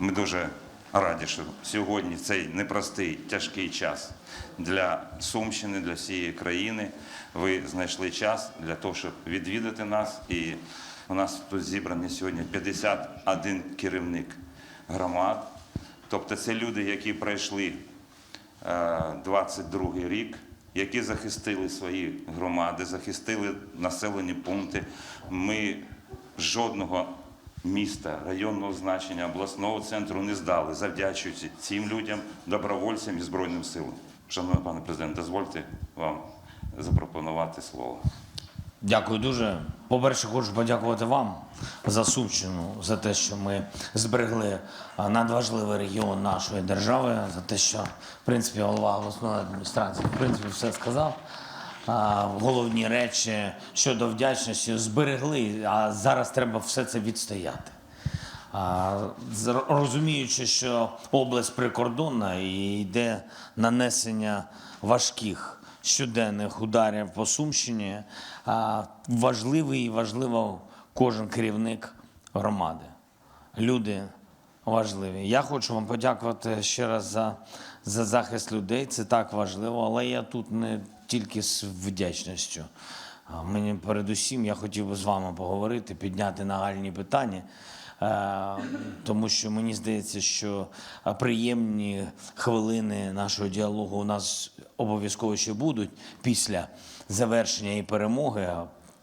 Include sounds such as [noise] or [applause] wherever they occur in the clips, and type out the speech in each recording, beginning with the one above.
Ми дуже раді, що сьогодні цей непростий, тяжкий час для Сумщини, для всієї країни. Ви знайшли час для того, щоб відвідати нас. І у нас тут зібрані сьогодні 51 керівник громад. Тобто це люди, які пройшли е, 22 рік, які захистили свої громади, захистили населені пункти. Ми жодного міста, районного значення, обласного центру не здали, завдячуючи цим людям, добровольцям і Збройним силам. Шановний пане президент, дозвольте вам запропонувати слово. Дякую дуже. По-перше, хочу подякувати вам за Сумщину, за те, що ми зберегли надважливий регіон нашої держави, за те, що в принципі голова обласної адміністрації в принципі все сказав. Головні речі щодо вдячності зберегли, а зараз треба все це відстояти. Розуміючи, що область прикордонна і йде нанесення важких щоденних ударів по Сумщині, важливий і важливо кожен керівник громади. Люди важливі. Я хочу вам подякувати ще раз за, за захист людей. Це так важливо, але я тут не тільки з вдячністю. Мені передусім я хотів би з вами поговорити, підняти нагальні питання. Е, Тому що мені здається, що е, приємні хвилини нашого діалогу у нас обов'язково ще будуть після завершення і перемоги.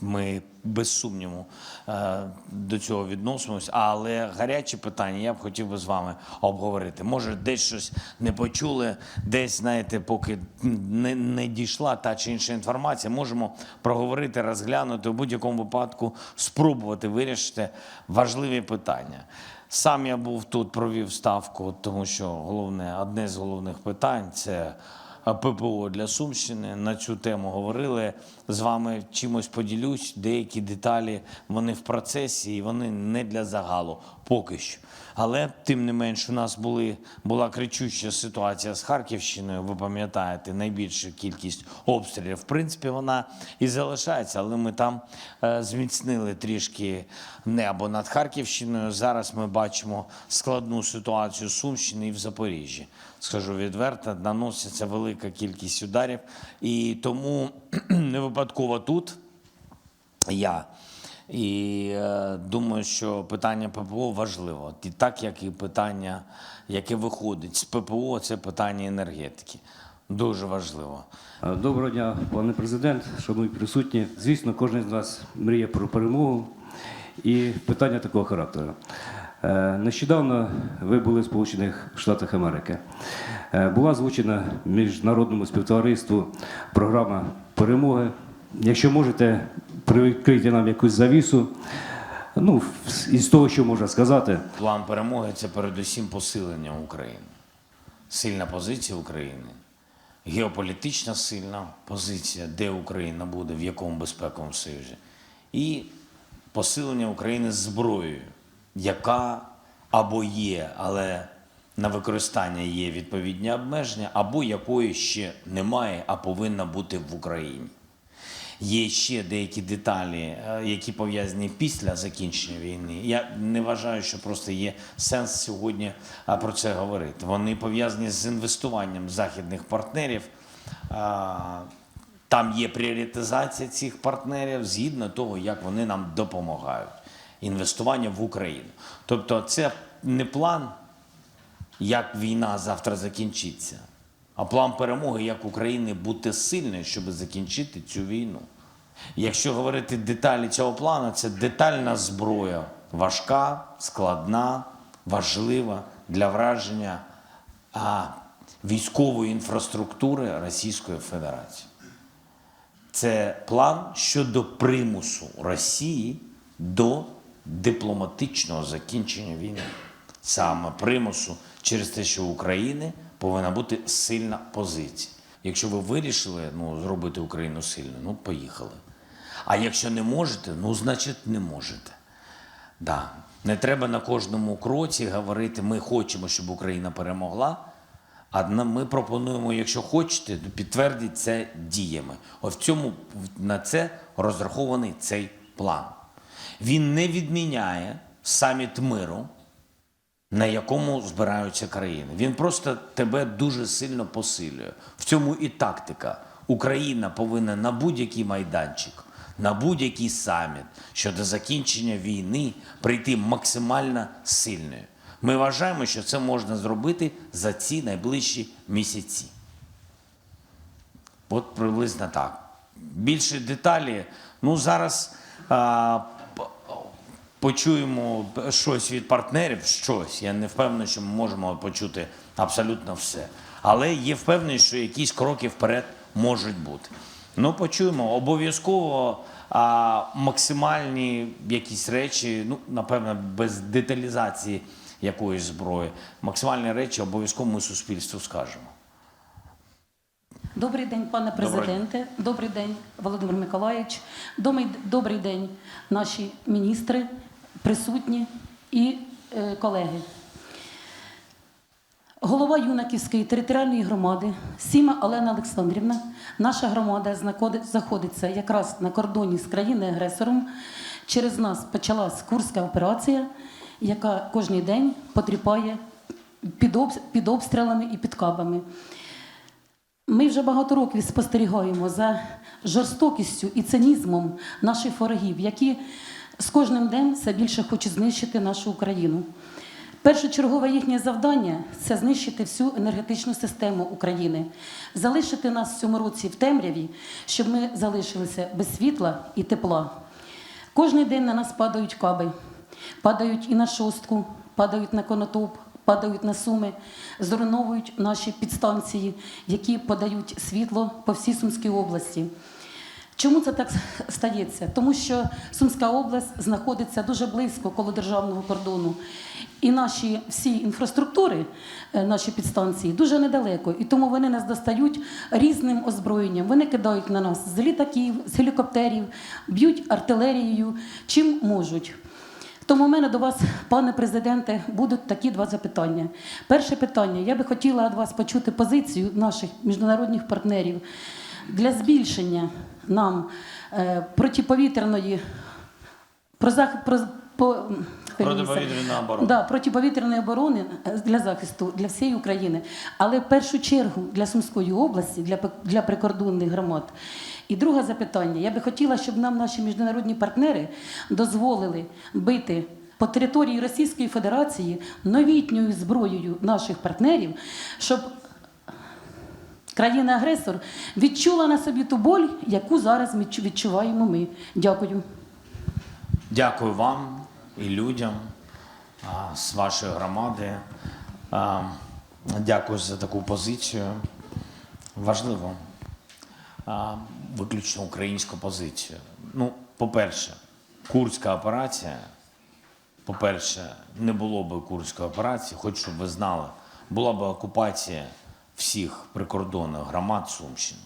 Ми без сумніву е, до цього відносимось, але гарячі питання я б хотів би з вами обговорити. Може, десь щось не почули, десь, знаєте, поки не, не дійшла та чи інша інформація, можемо проговорити, розглянути в будь-якому випадку, спробувати вирішити важливі питання. Сам я був тут, провів ставку, тому що головне, одне з головних питань це ППО для Сумщини. На цю тему говорили з вами. Чимось поділюсь. Деякі деталі вони в процесі і вони не для загалу поки що. Але тим не менш, у нас були була кричуща ситуація з Харківщиною. Ви пам'ятаєте, найбільша кількість обстрілів. В принципі, вона і залишається, але ми там е, зміцнили трішки небо над Харківщиною. Зараз ми бачимо складну ситуацію Сумщини і в Запоріжжі. Скажу відверто, наноситься велика кількість ударів, і тому [clears throat] не випадково тут я. І е, думаю, що питання ППО важливо. І так як і питання, яке виходить з ППО, це питання енергетики. Дуже важливо. Е, Доброго дня, пане президент, шановні присутні. Звісно, кожен з нас мріє про перемогу і питання такого характеру. Е, Нещодавно ви були в Сполучених Штатах Америки. Була озвучена міжнародному співтовариству програма перемоги. Якщо можете, привідкрийте нам якусь завісу. Ну, із того, що можна сказати, План перемоги це передусім посилення України, сильна позиція України, геополітична сильна позиція, де Україна буде, в якому безпековому союзі, і посилення України зброєю, яка або є, але на використання є відповідні обмеження, або якої ще немає, а повинна бути в Україні. Є ще деякі деталі, е, які пов'язані після закінчення війни. Я не вважаю, що просто є сенс сьогодні про це говорити. Вони пов'язані з інвестуванням західних партнерів. Там є пріоритизація цих партнерів згідно того, як вони нам допомагають. Інвестування в Україну. Тобто, це не план, як війна завтра закінчиться, а план перемоги, як України бути сильною, щоб закінчити цю війну. Якщо говорити деталі цього плану, це детальна зброя, важка, складна, важлива для враження військової інфраструктури Російської Федерації. Це план щодо примусу Росії до дипломатичного закінчення війни. Саме примусу через те, що України повинна бути сильна позиція. Якщо ви вирішили ну, зробити Україну сильною, ну поїхали. А якщо не можете, ну значить не можете. Да. Не треба на кожному кроці говорити, ми хочемо, щоб Україна перемогла. А ми пропонуємо, якщо хочете, то підтвердіть це діями. От в цьому на це розрахований цей план. Він не відміняє саміт миру, на якому збираються країни. Він просто тебе дуже сильно посилює. В цьому і тактика. Україна повинна на будь-який майданчик, на будь-який саміт щодо закінчення війни прийти максимально сильною. Ми вважаємо, що це можна зробити за ці найближчі місяці. От приблизно так. Більше деталі. Ну, зараз а, почуємо щось від партнерів, щось. Я не впевнений, що ми можемо почути абсолютно все. Але є впевненість, що якісь кроки вперед можуть бути. Ну, почуємо. Обов'язково а, максимальні якісь речі, ну, напевно, без деталізації якоїсь зброї, максимальні речі обов'язково ми суспільству скажемо. Добрий день, пане президенте. Добрий день, Володимир Миколаївич. Добрий, добрий день, наші міністри, присутні і е, колеги. Голова Юнаківської територіальної громади Сіма Олена Олександрівна. Наша громада знаходиться якраз на кордоні з країною-агресором. Через нас почалась Курська операція, яка кожен день потріпає під, обс- під обстрілами і під кабами. Ми вже багато років спостерігаємо за жорстокістю і цинізмом наших ворогів, які з кожним днем все більше хочуть знищити нашу Україну. Першочергове їхнє завдання це знищити всю енергетичну систему України, залишити нас в цьому році в темряві, щоб ми залишилися без світла і тепла. Кожний день на нас падають каби, падають і на шостку, падають на конотоп, падають на суми, зруйновують наші підстанції, які подають світло по всій Сумській області. Чому це так стається? Тому що Сумська область знаходиться дуже близько коло державного кордону. І наші всі інфраструктури, е, наші підстанції дуже недалеко. І тому вони нас достають різним озброєнням. Вони кидають на нас з літаків, з гелікоптерів, б'ють артилерією, чим можуть. Тому в мене до вас, пане президенте, будуть такі два запитання. Перше питання: я би хотіла від вас почути позицію наших міжнародних партнерів для збільшення нам е, протиповітряної про зах... про, по... Протиповітряної оборони. Да, протиповітряної оборони е, для захисту для всієї України, але в першу чергу для Сумської області, для, для прикордонних громад. І друге запитання: я би хотіла, щоб нам наші міжнародні партнери дозволили бити по території Російської Федерації новітньою зброєю наших партнерів, щоб країна-агресор відчула на собі ту боль, яку зараз відчуваємо ми. Дякую. Дякую вам і людям а, з вашої громади. А, Дякую за таку позицію. Важливо а, виключно українську позицію. Ну, по-перше, курська операція. По-перше, не було б курської операції, хоч щоб ви знали, була б окупація всіх прикордонних громад Сумщини,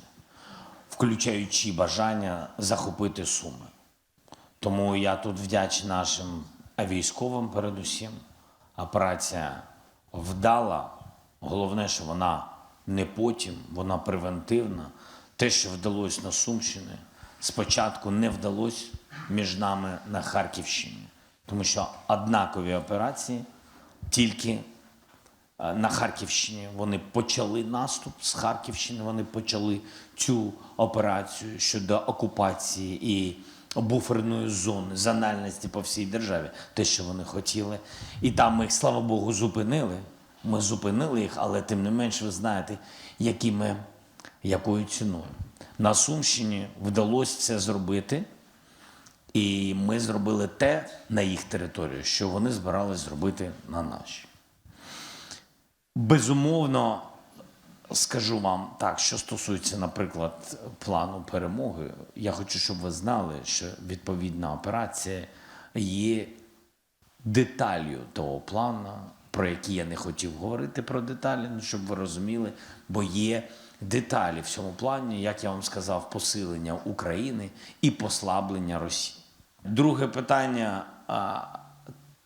включаючи бажання захопити Суми. Тому я тут вдячний нашим військовим передусім. Операція вдала. Головне, що вона не потім, вона превентивна. Те, що вдалося на Сумщині, спочатку не вдалося між нами на Харківщині. Тому що однакові операції тільки на Харківщині. Вони почали наступ з Харківщини. Вони почали цю операцію щодо окупації і буферної зони, зональності по всій державі, те, що вони хотіли. І там ми їх, слава Богу, зупинили. Ми зупинили їх, але тим не менш, ви знаєте, якими, якою ціною. На Сумщині вдалося це зробити. І ми зробили те на їх території, що вони збирались зробити на нашій. Безумовно, скажу вам так, що стосується, наприклад, плану перемоги, я хочу, щоб ви знали, що відповідна операція є деталью того плану, про який я не хотів говорити про деталі, ну, щоб ви розуміли, бо є деталі в цьому плані, як я вам сказав, посилення України і послаблення Росії. Друге питання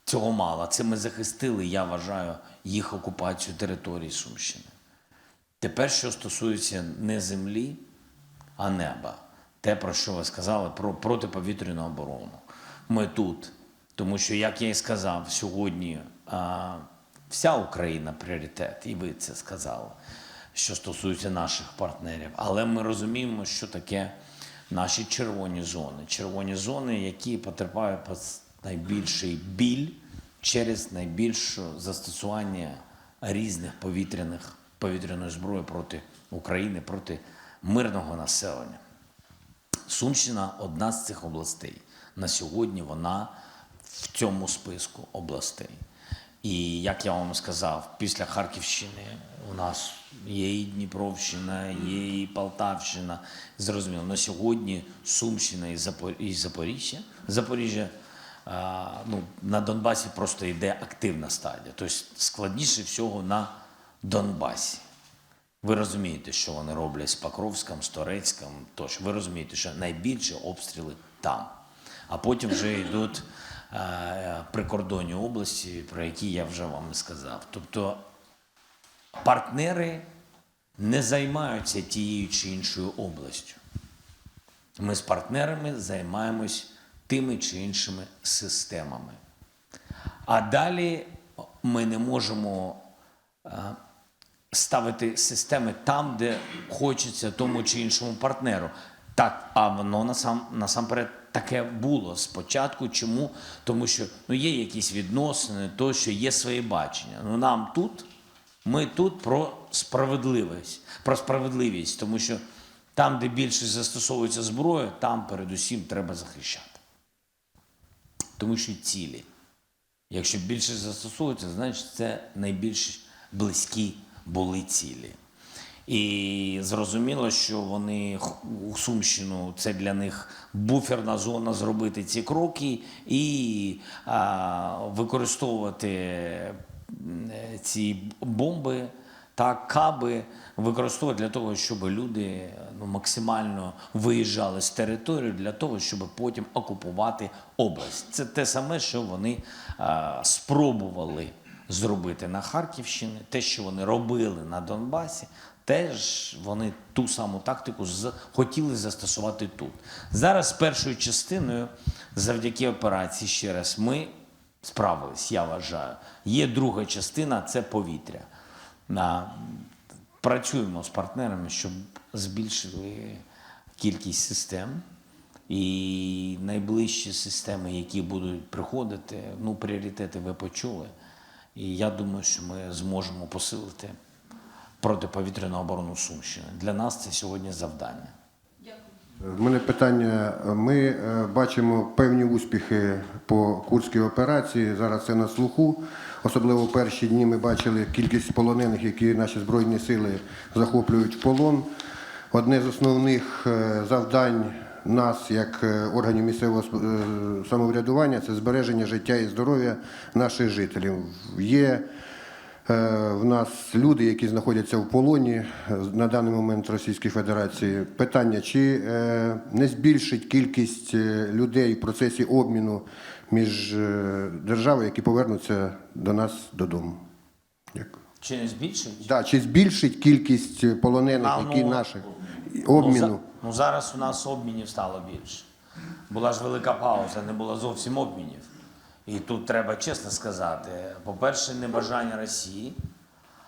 цього мало. Це ми захистили, я вважаю, їх окупацію території Сумщини. Тепер, що стосується не землі, а неба. Те, про що ви сказали, про протиповітряну оборону. Ми тут. Тому що, як я і сказав, сьогодні а, вся Україна пріоритет, і ви це сказали, що стосується наших партнерів. Але ми розуміємо, що таке наші червоні зони. Червоні зони, які потерпають найбільший біль через найбільше застосування різних повітряних повітряної зброї проти України, проти мирного населення. Сумщина одна з цих областей. На сьогодні вона в цьому списку областей. І як я вам сказав, після Харківщини у нас є і Дніпровщина, є і Полтавщина. Зрозуміло, на сьогодні Сумщина і Запоріжжя. Запоріжжя ну, на Донбасі просто йде активна стадія. Тобто складніше всього на Донбасі. Ви розумієте, що вони роблять з Покровськом, з Торецьком, тощо. Ви розумієте, що найбільші обстріли там. А потім вже йдуть е, прикордонні області, про які я вже вам сказав. Тобто партнери не займаються тією чи іншою областю. Ми з партнерами займаємось тими чи іншими системами. А далі ми не можемо е, ставити системи там, де хочеться тому чи іншому партнеру. Так, а воно насам, насамперед таке було спочатку. Чому? Тому що ну, є якісь відносини, то що є своє бачення. Ну нам тут, ми тут про справедливість, про справедливість, тому що там, де більше застосовується зброя, там передусім треба захищати. Тому що цілі. Якщо більше застосовується, значить це найбільш близькі були цілі. І зрозуміло, що вони у Сумщину це для них буферна зона зробити ці кроки і а, використовувати е, ці бомби та каби використовувати для того, щоб люди ну, максимально виїжджали з території для того, щоб потім окупувати область. Це те саме, що вони а, спробували зробити на Харківщині, те, що вони робили на Донбасі. Теж вони ту саму тактику хотіли застосувати тут. Зараз першою частиною, завдяки операції, ще раз, ми справились, я вважаю. Є друга частина це повітря. На, працюємо з партнерами, щоб збільшили кількість систем. І найближчі системи, які будуть приходити, ну, пріоритети ви почули. І я думаю, що ми зможемо посилити протиповітряну оборону Сумщини. Для нас це сьогодні завдання. В мене питання. Ми е, бачимо певні успіхи по курській операції. Зараз це на слуху. Особливо в перші дні ми бачили кількість полонених, які наші збройні сили захоплюють в полон. Одне з основних е, завдань нас, як е, органів місцевого самоврядування, це збереження життя і здоров'я наших жителів. Є В нас люди, які знаходяться в полоні е, на даний момент Російської Федерації. Питання: чи е, не збільшить кількість е, людей в процесі обміну між е, державами, які повернуться до нас додому? Дякую. Чи не збільшить? Да, чи збільшить кількість полонених, А, які ну, наших Ну, обміну? за- ну зараз у нас обмінів стало більше. Була ж велика пауза, не було зовсім обмінів. І тут треба чесно сказати: по-перше, небажання Росії.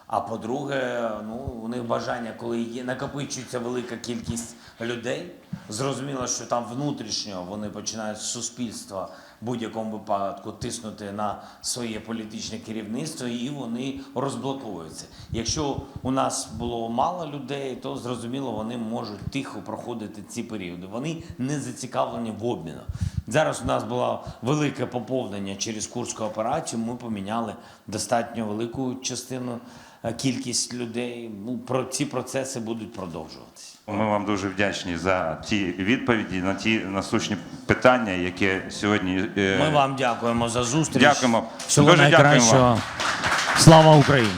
А по-друге, ну, у них бажання, коли є, накопичується велика кількість людей, зрозуміло, що там внутрішньо вони починають з суспільства будь-якому випадку тиснути на своє політичне керівництво, і вони розблоковуються. Якщо у нас було мало людей, то зрозуміло, вони можуть тихо проходити ці періоди. Вони не зацікавлені в обміну. Зараз у нас було велике поповнення через Курську операцію. Ми поміняли достатньо велику частину е, кількість людей. Ну, про ці процеси будуть продовжуватися. Ми вам дуже вдячні за ті відповіді на ті насущні питання, які сьогодні е, Ми вам дякуємо за зустріч. Дякуємо. Всього Дуже дякуємо найкращого. Слава Україні!